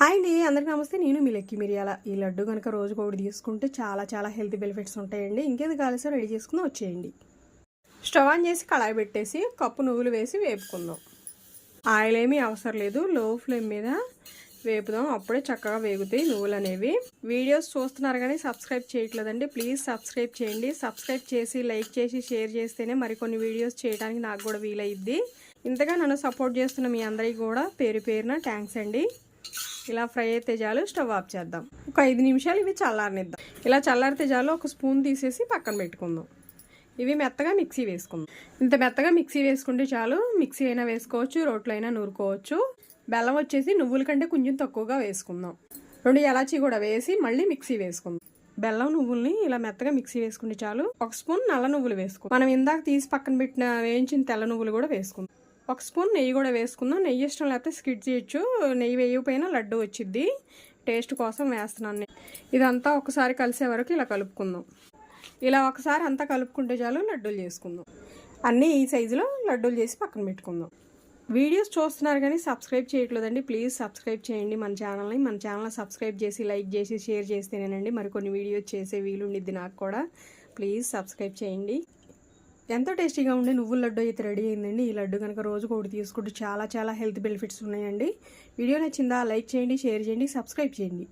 Hi అండి అందరికీ నమస్తే. నేను మీ లెక్కి మిరియాల. ఈ లడ్డు కనుక రోజుకు ఒకటి తీసుకుంటే చాలా చాలా హెల్త్ బెనిఫిట్స్ ఉంటాయండి. ఇంకేది కాలేసో రెడీ చేసుకుని వచ్చేయండి. స్టవ్ ఆన్ చేసి కళాయి పెట్టేసి కప్పు నువ్వులు వేసి వేపుకుందాం. ఆయిల్ ఏమీ అవసరం లేదు. లో ఫ్లేమ్ మీద వేపుదాం. అప్పుడే చక్కగా వేగుతాయి నువ్వులు అనేవి. వీడియోస్ చూస్తున్నారు కానీ సబ్స్క్రైబ్ చేయట్లేదండి. ప్లీజ్ సబ్స్క్రైబ్ చేయండి. సబ్స్క్రైబ్ చేసి లైక్ చేసి షేర్ చేస్తేనే మరికొన్ని వీడియోస్ చేయడానికి నాకు కూడా వీలైద్ది. ఇంతగా నన్ను సపోర్ట్ చేస్తున్న మీ అందరికీ కూడా పేరు పేరున థ్యాంక్స్ అండి. ఇలా ఫ్రై అయితే చాలు స్టవ్ ఆఫ్ చేద్దాం. ఒక ఐదు నిమిషాలు ఇవి చల్లారనిద్దాం. ఇలా చల్లారితే చాలు ఒక స్పూన్ తీసేసి పక్కన పెట్టుకుందాం. ఇవి మెత్తగా మిక్సీ వేసుకుందాం. ఇంత మెత్తగా మిక్సీ వేసుకుంటే చాలు మిక్సీ అయినా వేసుకోవచ్చు రోట్లో అయినా నూరుకోవచ్చు. బెల్లం వచ్చేసి నువ్వుల కంటే కొంచెం తక్కువగా వేసుకుందాం. రెండు ఎలాచీ కూడా వేసి మళ్ళీ మిక్సీ వేసుకుందాం. బెల్లం నువ్వుల్ని ఇలా మెత్తగా మిక్సీ వేసుకుంటే చాలు ఒక స్పూన్ నల్ల నువ్వులు వేసుకుందాం మనం ఇందాక తీసి పక్కన పెట్టిన వేయించిన తెల్ల నువ్వులు కూడా వేసుకుందాం. ఒక స్పూన్ నెయ్యి కూడా వేసుకుందాం. నెయ్యి ఇష్టం లేకపోతే స్కిడ్ చేయొచ్చు. నెయ్యి వేయకపోయినా లడ్డు వచ్చింది టేస్ట్ కోసం వేస్తున్నాను ఇదంతా ఒకసారి కలిసే వరకు ఇలా కలుపుకుందాం. ఇలా ఒకసారి అంతా కలుపుకుంటే చాలు లడ్డూలు చేసుకుందాం. అన్నీ ఈ సైజులో లడ్డూలు చేసి పక్కన పెట్టుకుందాం. వీడియోస్ చూస్తున్నారు కానీ సబ్స్క్రైబ్ చేయట్లేదండి. ప్లీజ్ సబ్స్క్రైబ్ చేయండి. మన ఛానల్ని మన ఛానల్ సబ్స్క్రైబ్ చేసి లైక్ చేసి షేర్ చేస్తేనేనండి మరికొన్ని వీడియోస్ చేసే వీలుండిద్ది నాకు కూడా. ప్లీజ్ సబ్స్క్రైబ్ చేయండి. ఎంతో టేస్టీగా ఉండే నువ్వుల లడ్డు అయితే రెడీ అయిందండి. ఈ లడ్డు కనుక రోజుకు ఒకటి తీసుకుంటే చాలా చాలా హెల్త్ బెనిఫిట్స్ ఉన్నాయండి. వీడియో నచ్చిందా లైక్ చేయండి షేర్ చేయండి సబ్స్క్రైబ్ చేయండి.